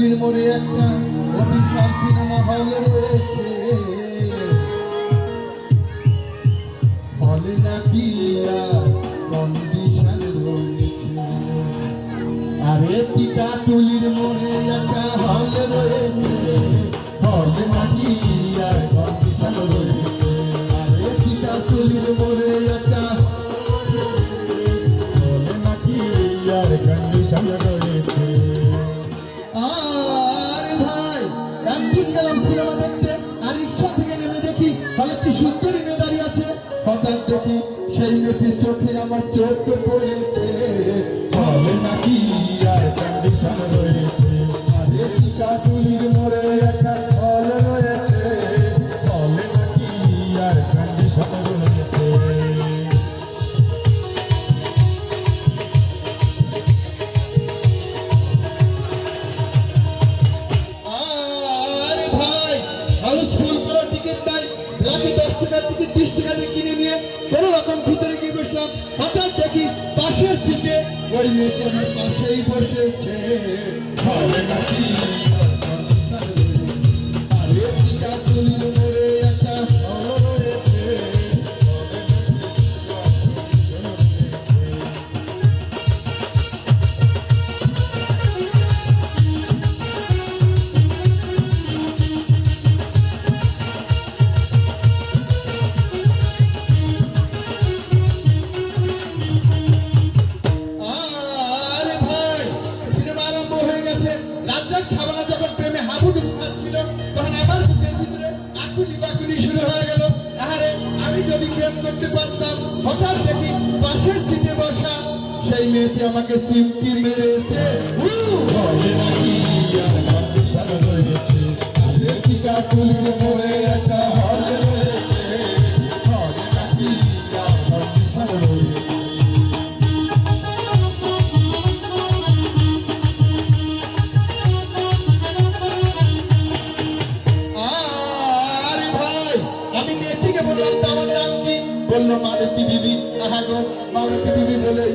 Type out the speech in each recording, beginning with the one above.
টুলির মোড়ে একটা অভিশাপ সিনেমা হল রয়েছে। হলে নাকি কন্ডিশন মেয়েটির চোখে আমার চোখ পড়েছে হবে নাকি আর কন্ডিশন রয়েছে? আরে টিকা তুলির মোড়ে আমার পাশেই বসেছে। ভালো নাকি সেই মেয়েটি আমাকে সিমটি মেরেছে। টিকা তুলির ভাই, আমি মেয়েটিকে বললাম, তো আমার নাম কি? বলল মালতী বিবি। আহা গো মালতী বিবি বলেই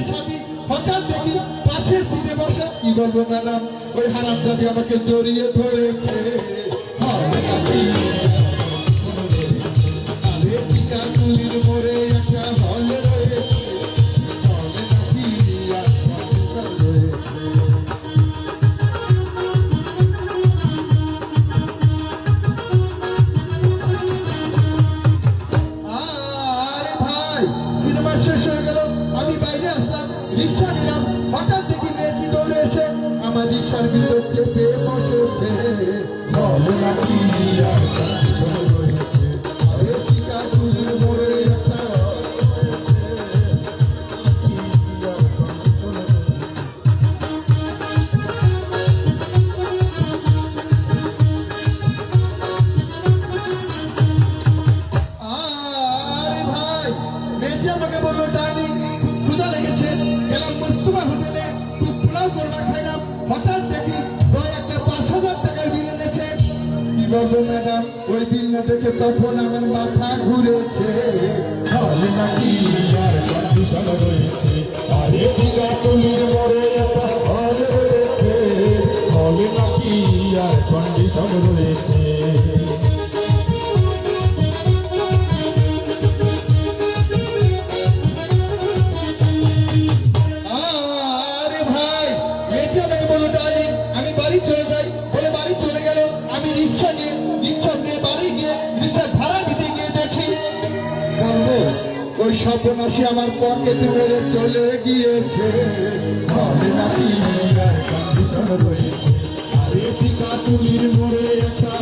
চিরদিনের সাথে হঠাৎ দেখি পাশের সিটে বসা, কি বলব ম্যাডাম ওই হারাম জাতি আমাকে জড়িয়ে ধরেছে। রিক্সা নিলাম হঠাৎ দেখি মেয়েটি দৌড়ে এসে আমার রিক্সার ভিতর চেপে বসেছে। ওই একটা পাঁচ হাজার টাকার বিল এনেছে। কি বলব, ম্যাডাম? ওই বিল না দেখে তখন আমার মাথা ঘুরেছে। নাকি আর ওই সর্বনাশী আমার পকেট মেরে চলে গিয়েছে। ঘরে নাকি আর কন্ডিশন রয়েছে। আরে টিকা তুলির মোড়ে একটা